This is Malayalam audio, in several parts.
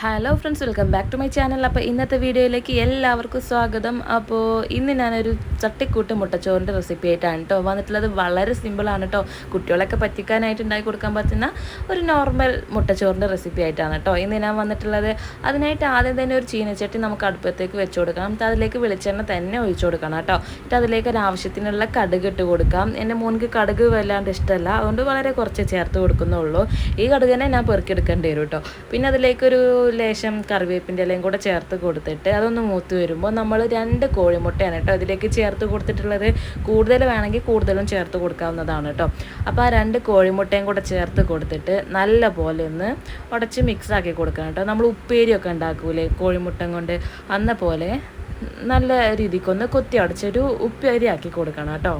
Hello friends welcome back to my channel അപ്പോൾ ഇന്നത്തെ വീഡിയോയിലേക്ക് എല്ലാവർക്കും സ്വാഗതം. അപ്പോൾ ഇന്ന് ഞാനൊരു ചട്ടിക്കൂട്ട് മുട്ടച്ചോറിന്റെ റെസിപ്പി ആയിട്ടാണ് കേട്ടോ വന്നിട്ടുള്ളത്. വളരെ സിമ്പിളാണ് കേട്ടോ കുട്ടികളൊക്കെ പറ്റിക്കാനായിട്ട് ഉണ്ടാക്കി കൊടുക്കാൻ പറ്റുന്ന ഒരു നോർമൽ മുട്ടച്ചോറിന്റെ റെസിപ്പി ആയിട്ടാണ് കേട്ടോ ഇന്ന് ഞാൻ വന്നിട്ടുള്ളത് അതിനായിട്ട് ആദ്യം തന്നെ ഒരു ചീനച്ചട്ടി നമുക്ക് അടുപ്പത്തേക്ക് വെച്ച് കൊടുക്കാം എന്നിട്ട് അതിലേക്ക് വെളിച്ചെണ്ണ തന്നെ ഒഴിച്ചു കൊടുക്കണം കേട്ടോ എന്നിട്ട് അതിലേക്ക് ഒരു ആവശ്യത്തിനുള്ള കടുക് ഇട്ട് കൊടുക്കാം. എന്റെ മോനിക്ക് കടുക് വല്ലാണ്ട് ഇഷ്ടമല്ല. അതുകൊണ്ട് വളരെ കുറച്ച് ചേർത്ത് കൊടുക്കുന്നുള്ളൂ ഈ കടുക് തന്നെ ഞാൻ പെറുക്കിയെടുക്കേണ്ടി വരും കേട്ടോ പിന്നെ അതിലേക്കൊരു ലേശം കറിവേപ്പിന്റെ ഇലയും കൂടെ ചേർത്ത് കൊടുത്തിട്ട് അതൊന്ന് മൂത്ത് വരുമ്പോൾ നമ്മൾ രണ്ട് കോഴിമുട്ടയാണ് കേട്ടോ ഇതിലേക്ക് ചേർത്ത് കൊടുത്തിട്ടുള്ളത്. കൂടുതൽ വേണമെങ്കിൽ കൂടുതലും ചേർത്ത് കൊടുക്കാവുന്നതാണ് കേട്ടോ അപ്പോൾ ആ രണ്ട് കോഴിമുട്ടയും കൂടെ ചേർത്ത് കൊടുത്തിട്ട് നല്ല പോലെ ഒന്ന് ഉടച്ച് മിക്സ് ആക്കി കൊടുക്കണം കേട്ടോ നമ്മൾ ഉപ്പേരിയൊക്കെ ഉണ്ടാക്കൂലേ കോഴിമുട്ട കൊണ്ട്. അന്ന പോലെ നല്ല രീതിക്കൊന്ന് കൊത്തി അടച്ചൊരു ഉപ്പേരി ആക്കി കൊടുക്കണം കേട്ടോ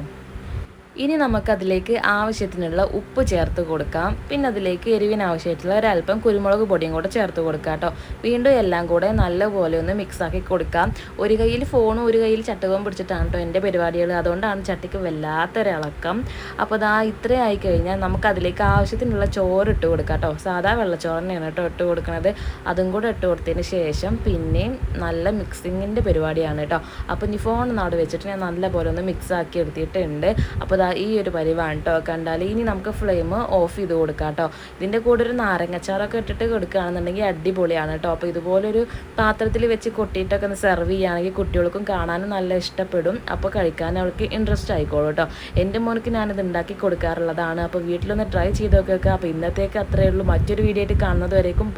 ഇനി നമുക്കതിലേക്ക് ആവശ്യത്തിനുള്ള ഉപ്പ് ചേർത്ത് കൊടുക്കാം. പിന്നെ അതിലേക്ക് എരിവിന് ആവശ്യമായിട്ടുള്ള ഒരല്പം കുരുമുളക് പൊടിയും കൂടെ ചേർത്ത് കൊടുക്കാം കേട്ടോ. വീണ്ടും എല്ലാം കൂടെ നല്ലപോലെ ഒന്ന് മിക്സാക്കി കൊടുക്കാം. ഒരു കയ്യിൽ ഫോണും ഒരു കയ്യിൽ ചട്ടകവും പിടിച്ചിട്ടാണ് കേട്ടോ എന്റെ പരിപാടികൾ അതുകൊണ്ടാണ് ചട്ടിക്ക് വല്ലാത്തൊരിളക്കം. അപ്പോൾ ഇതാ ഇത്രയും ആയി കഴിഞ്ഞാൽ നമുക്ക് അതിലേക്ക് ആവശ്യത്തിനുള്ള ചോറ് ഇട്ട് കൊടുക്കാം കേട്ടോ. സാധാ വെള്ളച്ചോറ് തന്നെയാണ് കേട്ടോ ഇട്ട് കൊടുക്കുന്നത് അതും കൂടെ ഇട്ട് കൊടുത്തതിന് ശേഷം പിന്നെയും നല്ല മിക്സിങ്ങിന്റെ പരിപാടിയാണ് കേട്ടോ. അപ്പോൾ ഇനി ഫോൺ നാട് വെച്ചിട്ട് ഞാൻ നല്ലപോലെ ഒന്ന് മിക്സാക്കി എടുത്തിട്ടുണ്ട്. അപ്പോൾ ഈ ഒരു പരിവാണ് കേട്ടോ കണ്ടാൽ ഇനി നമുക്ക് ഫ്ലെയിം ഓഫ് ചെയ്ത് കൊടുക്കാം കേട്ടോ ഇതിന്റെ കൂടെ ഒരു നാരങ്ങച്ചാറൊക്കെ ഇട്ടിട്ട് കൊടുക്കുകയാണെന്നുണ്ടെങ്കിൽ അടിപൊളിയാണ് കേട്ടോ അപ്പോൾ ഇതുപോലൊരു പാത്രത്തിൽ വെച്ച് കൊട്ടിയിട്ടൊക്കെ ഒന്ന് സെർവ് ചെയ്യുകയാണെങ്കിൽ കുട്ടികൾക്കും കാണാനും നല്ല ഇഷ്ടപ്പെടും. അപ്പോൾ കഴിക്കാൻ അവൾക്ക് ഇൻട്രസ്റ്റ് ആയിക്കോളൂ കേട്ടോ എന്റെ മോനക്ക് ഞാനിത് ഉണ്ടാക്കി കൊടുക്കാറുള്ളതാണ്. അപ്പോൾ വീട്ടിലൊന്ന് ട്രൈ ചെയ്ത് നോക്കുക അപ്പോൾ ഇന്നത്തേക്ക് അത്രയേ ഉള്ളൂ. മറ്റൊരു വീഡിയോ ആയിട്ട് കാണുന്നത് വരേക്കും